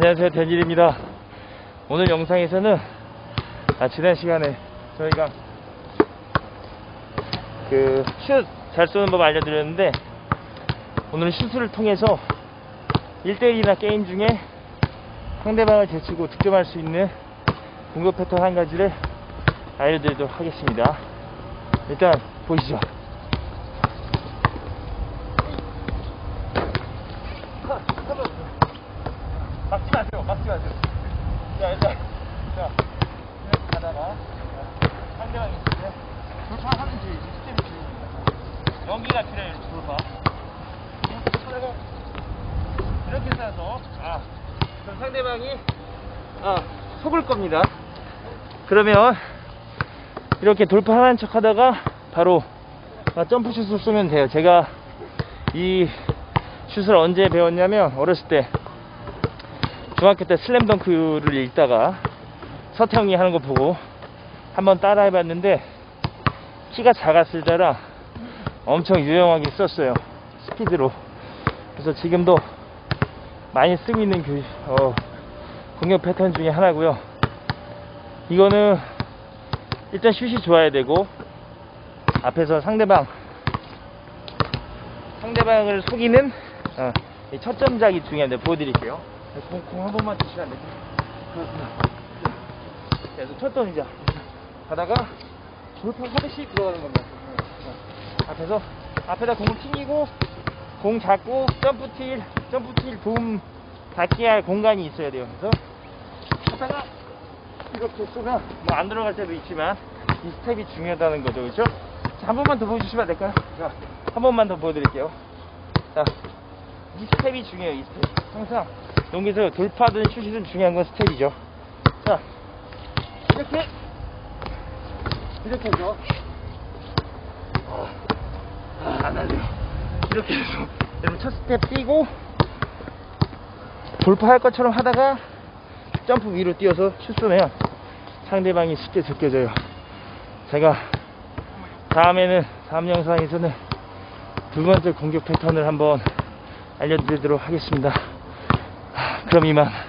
안녕하세요. 댄질입니다. 오늘 영상에서는 아, 지난 시간에 저희가 그 슛 잘 쏘는 법 알려드렸는데 오늘은 슛을 통해서 1대1이나 게임 중에 상대방을 제치고 득점할 수 있는 공격 패턴 한 가지를 알려드리도록 하겠습니다. 일단 보시죠 막지 마세요. 막지 마세요. 자, 일단, 자, 이렇게 가다가, 자, 상대방이 때, 돌파하는지, 스텝이 중요합니다. 연기가 필요해요, 돌파. 이렇게 싸서, 아, 그럼 상대방이, 아, 속을 겁니다. 그러면, 이렇게 돌파하는 척 하다가, 바로, 아, 점프슛을 쏘면 돼요. 제가, 이 슛을 언제 배웠냐면, 어렸을 때, 중학교 때 슬램덩크를 읽다가 서태웅이 하는 거 보고 한번 따라 해봤는데 키가 작았을 때라 엄청 유용하게 썼어요. 스피드로. 그래서 지금도 많이 쓰고 있는 교, 어, 공격 패턴 중에 하나고요. 이거는 일단 슛이 좋아야 되고 앞에서 상대방 상대방을 속이는 어, 이 첫 점작이 중요한데 보여드릴게요 공, 공한 번만 주시면 안 될까요? 그렇습니다. 그래서 첫 동작. 가다가 돌파하듯이 들어가는 겁니다. 어, 앞에서, 앞에다 공을 튕기고, 공 잡고, 점프틸, 점프틸 도움 닿게 할 공간이 있어야 돼요. 그래서, 하다가, 이렇게 쏘면, 뭐안 들어갈 때도 있지만, 이 스텝이 중요하다는 거죠. 그죠? 자, 한 번만 더 보여주시면 안 될까요? 자, 한 번만 더 보여드릴게요. 자, 이 스텝이 중요해요, 이 스텝. 항상 여기서 돌파든 슛이든 중요한 건 스텝이죠. 자, 이렇게, 이렇게 해서, 아, 안 하네요. 이렇게 해서, 여러분 첫 스텝 뛰고, 돌파할 것처럼 하다가, 점프 위로 뛰어서 슛 쏘면 상대방이 쉽게 제껴져요. 제가 다음에는, 다음 영상에서는 두 번째 공격 패턴을 한번 알려드리도록 하겠습니다. 그럼 이만.